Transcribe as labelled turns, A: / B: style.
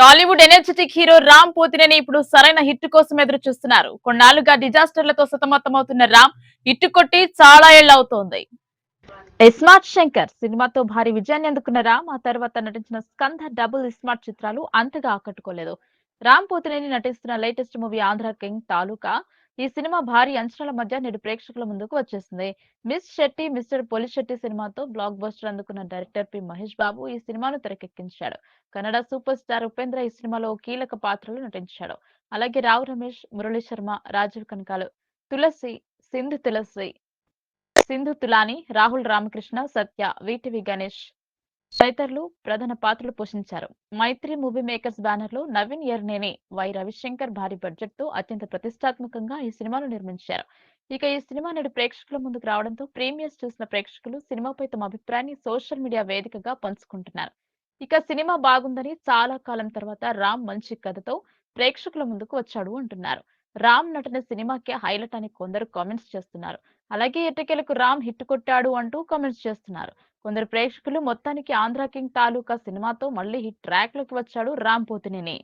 A: Tollywood energetic hero Ram Pothineni ఇప్పుడు సరైన hit కోసం ఎదురు చూస్తున్నారు. కొన్నాళ్ళుగా డిజాస్టర్లతో సతమతమవుతున్న రామ్ హిట్ కొట్టి చాలా ఏళ్ళవుతోంది ఇస్మార్ట్ శంకర్ సినిమాతో భారీ విజయాన్ని అందుకున్న రామ్ ఆ తర్వాత నటించిన స్కంధ డబుల్ ఇస్మార్ట్ చిత్రాలు అంతగా ఆకట్టుకోలేదు. రామ్ పోతినేని నటిస్తున్న latest movie Andhra king Taluka. ఈ సినిమా భారీ అంచనాల మధ్య నేడు ప్రేక్షకుల ముందుకు వచ్చేసింది. Miss Shetty mister Polishetty సినిమాతో బ్లాక్ బస్టర్ అందుకున్న డైరెక్టర్ పి మహేష్ బాబు ఈ సినిమాను తెరకెక్కించాడు. కన్నడ సూపర్ స్టార్ ఉపేంద్ర ఈ సినిమాలో కీలక పాత్రలు నటించాడు. అలాగే రావు రమేష్ మురళీ శర్మ రాజీవ్ కనకాలు తులసి సింధు తులసి సింధు తులాని రాహుల్ రామకృష్ణ సత్య వీటివి గణేష్ తదితరులు ప్రధాన పాత్రలు పోషించారు. మైత్రి మూవీ మేకర్స్ బ్యానర్లో నవీన్ ఎర్నేని వై రవిశంకర్ భారీ బడ్జెట్తో అత్యంత ప్రతిష్టాత్మకంగా ఈ సినిమాను నిర్మించారు. ఇక ఈ సినిమా నేడు ప్రేక్షకుల ముందుకు రావడంతో ప్రీమియర్స్ చూసిన ప్రేక్షకులు సినిమాపై తమ అభిప్రాయాన్ని సోషల్ మీడియా వేదికగా పంచుకుంటున్నారు. ఇక సినిమా బాగుందని చాలా కాలం తర్వాత రామ్ మంచి కథతో ప్రేక్షకుల ముందుకు వచ్చాడు అంటున్నారు. రామ్ నటన సినిమాకే హైలైట్ అని కొందరు కామెంట్స్ చేస్తున్నారు. అలాగే ఎట్టకేలకు రామ్ హిట్ కొట్టాడు అంటూ కామెంట్స్ చేస్తున్నారు. కొందరు ప్రేక్షకులు మొత్తానికి ఆంధ్ర కింగ్ తాలూకా సినిమాతో మళ్ళీ హిట్ ట్రాక్లోకి వచ్చాడు రామ్ పోతినేని.